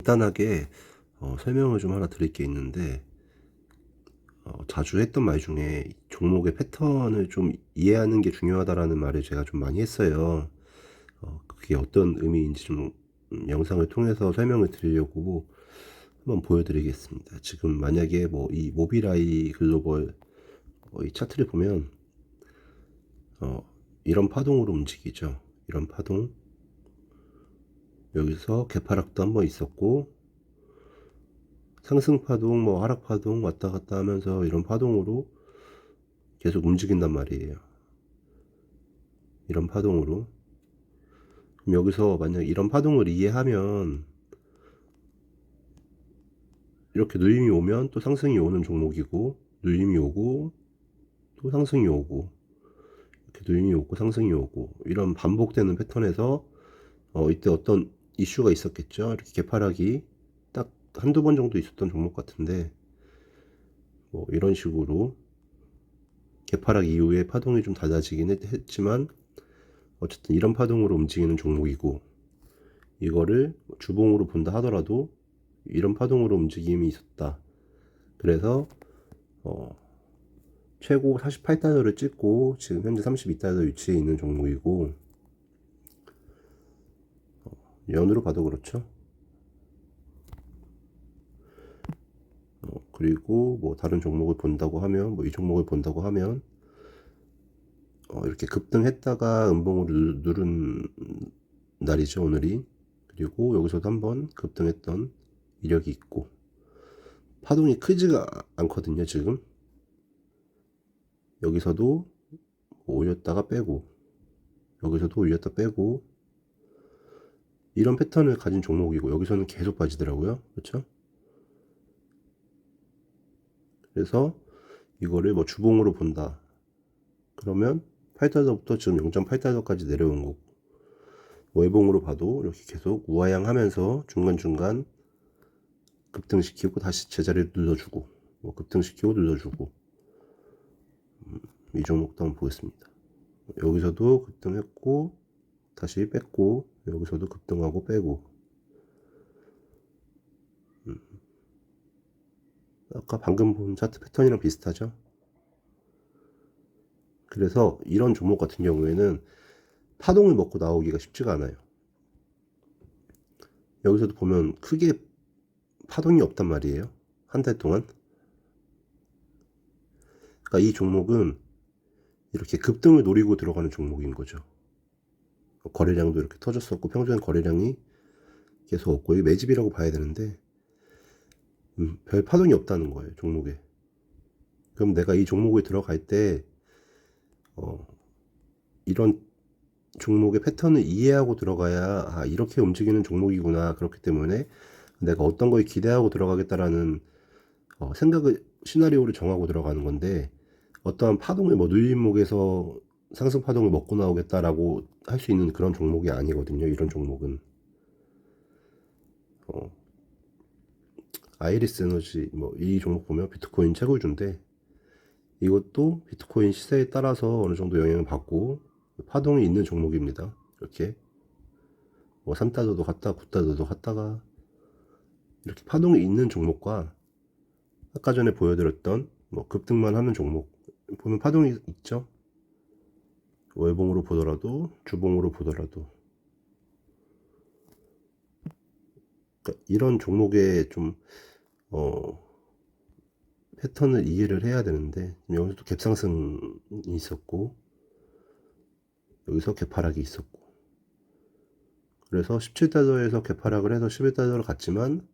간단하게 어, 설명을 좀 하나 드릴 게 있는데 어, 자주 했던 말 중에 종목의 패턴을 좀 이해하는 게 중요하다라는 말을 제가 좀 많이 했어요. 어, 그게 어떤 의미인지 좀 음, 영상을 통해서 설명을 드리려고 한번 보여드리겠습니다. 지금 만약에 뭐 이 모비라이 글로벌 어, 이 차트를 보면 어, 이런 파동으로 움직이죠. 이런 파동. 여기서 개파락도 한번 있었고 상승 파동, 뭐 하락 파동 왔다 갔다 하면서 이런 파동으로 계속 움직인단 말이에요. 이런 파동으로. 그럼 여기서 만약 이런 파동을 이해하면 이렇게 누임이 오면 또 상승이 오는 종목이고 누임이 오고 또 상승이 오고 이렇게 누임이 오고 상승이 오고 이런 반복되는 패턴에서 어 이때 어떤 이슈가 있었겠죠. 이렇게 개파락이 딱 한두 번 정도 있었던 종목 같은데 뭐 이런 식으로 개파락 이후에 파동이 좀 잦아지긴 했- 했지만 어쨌든 이런 파동으로 움직이는 종목이고 이거를 주봉으로 본다 하더라도 이런 파동으로 움직임이 있었다. 그래서 어 최고 48달러를 찍고 지금 현재 32달러 위치에 있는 종목이고 어, 연으로 봐도 그렇죠. 어, 그리고 뭐 다른 종목을 본다고 하면 뭐 이 종목을 본다고 하면 어, 이렇게 급등했다가 음봉을 누- 누른 날이죠 오늘이. 그리고 여기서도 한번 급등했던 이력이 있고. 파동이 크지가 않거든요 지금. 여기서도 올렸다가 빼고 여기서도 올렸다 빼고 이런 패턴을 가진 종목이고 여기서는 계속 빠지더라고요. 그렇죠? 그래서 이거를 뭐 주봉으로 본다. 그러면 8달러부터 지금 0.8달러까지 내려온 거고 외봉으로 봐도 이렇게 계속 우하향하면서 중간중간 급등시키고 다시 제자리를 눌러주고 뭐 급등시키고 눌러주고 음, 이 종목도 한번 보겠습니다. 여기서도 급등했고 다시 뺐고 여기서도 급등하고 빼고 음. 아까 방금 본 차트 패턴이랑 비슷하죠? 그래서 이런 종목 같은 경우에는 파동을 먹고 나오기가 쉽지가 않아요. 여기서도 보면 크게 파동이 없단 말이에요. 한 달 동안. 그러니까 이 종목은 이렇게 급등을 노리고 들어가는 종목인 거죠. 거래량도 이렇게 터졌었고 평소엔 거래량이 계속 없고 이게 매집이라고 봐야 되는데 음, 별 파동이 없다는 거예요 종목에. 그럼 내가 이 종목에 들어갈 때 어, 이런 종목의 패턴을 이해하고 들어가야 아, 이렇게 움직이는 종목이구나 그렇기 때문에 내가 어떤 거에 기대하고 들어가겠다라는 어, 생각을 시나리오를 정하고 들어가는 건데 어떠한 파동을 뭐 누림목에서 상승 파동을 먹고 나오겠다라고 할 수 있는 그런 종목이 아니거든요. 이런 종목은 어, 아이리스 에너지 뭐 이 종목 보면 비트코인 최고주인데 이것도 비트코인 시세에 따라서 어느 정도 영향을 받고 파동이 있는 종목입니다. 이렇게 뭐 3달러도 갔다 9달러도 갔다가 이렇게 파동이 있는 종목과 아까 전에 보여드렸던 뭐 급등만 하는 종목 보면 파동이 있죠. 월봉으로 보더라도 주봉으로 보더라도 그러니까 이런 종목의 좀 어, 패턴을 이해를 해야 되는데 여기서도 갭상승이 있었고 여기서 개파락이 있었고 그래서 17달러에서 개파락을 해서 11달러로 갔지만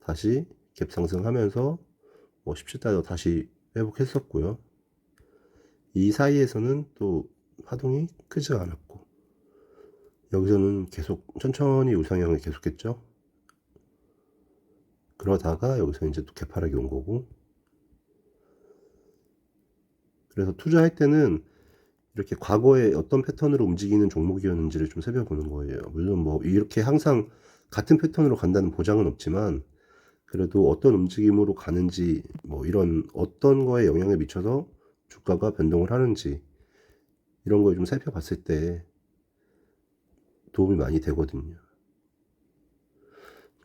다시 갭 상승하면서 뭐 17달러 다시 회복했었고요. 이 사이에서는 또 파동이 크지 않았고 여기서는 계속 천천히 우상향을 계속했죠. 그러다가 여기서 이제 또 개파락이 온 거고 그래서 투자할 때는 이렇게 과거에 어떤 패턴으로 움직이는 종목이었는지를 좀 살펴보는 거예요. 물론 뭐 이렇게 항상 같은 패턴으로 간다는 보장은 없지만 그래도 어떤 움직임으로 가는지 뭐 이런 어떤 거에 영향을 미쳐서 주가가 변동을 하는지 이런 걸 좀 살펴봤을 때 도움이 많이 되거든요.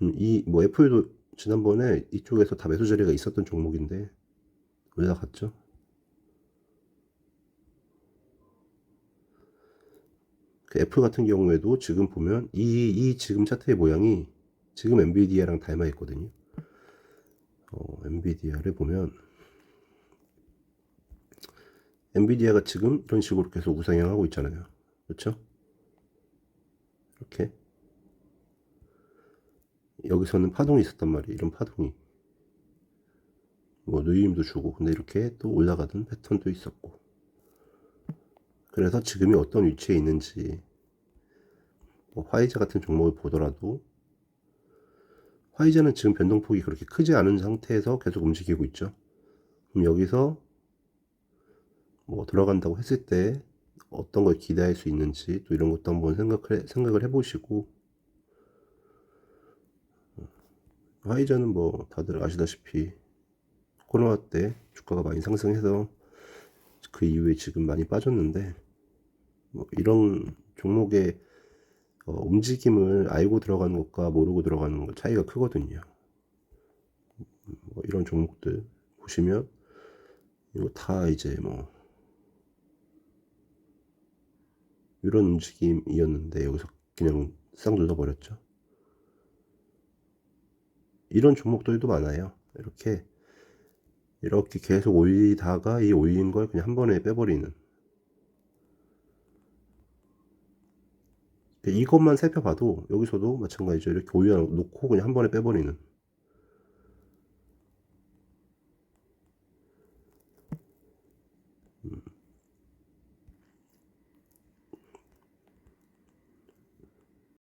음, 이뭐 FU도 지난번에 이쪽에서 다 매수 자리가 있었던 종목인데 올라갔죠. 그 애플 같은 경우에도 지금 보면 이, 이 지금 차트의 모양이 지금 엔비디아랑 닮아 있거든요. 어, 엔비디아를 보면 엔비디아가 지금 이런 식으로 계속 우상향하고 있잖아요. 그렇죠? 이렇게 여기서는 파동이 있었단 말이에요. 이런 파동이 뭐 누임도 주고 근데 이렇게 또 올라가던 패턴도 있었고 그래서 지금이 어떤 위치에 있는지 뭐 화이자 같은 종목을 보더라도 화이자는 지금 변동폭이 그렇게 크지 않은 상태에서 계속 움직이고 있죠. 그럼 여기서 뭐 들어간다고 했을 때 어떤 걸 기대할 수 있는지 또 이런 것도 한번 생각을, 해, 생각을 해보시고 화이자는 뭐 다들 아시다시피 코로나 때 주가가 많이 상승해서 그 이후에 지금 많이 빠졌는데 뭐 이런 종목의 어, 움직임을 알고 들어가는 것과 모르고 들어가는 것 차이가 크거든요. 뭐 이런 종목들 보시면 이거 다 이제 뭐 이런 움직임이었는데 여기서 그냥 싹 눌러버렸죠. 이런 종목들도 많아요. 이렇게 이렇게 계속 올리다가 이 올린 걸 그냥 한 번에 빼버리는 이것만 살펴봐도 여기서도 마찬가지죠. 이렇게 올려놓고 그냥 한 번에 빼버리는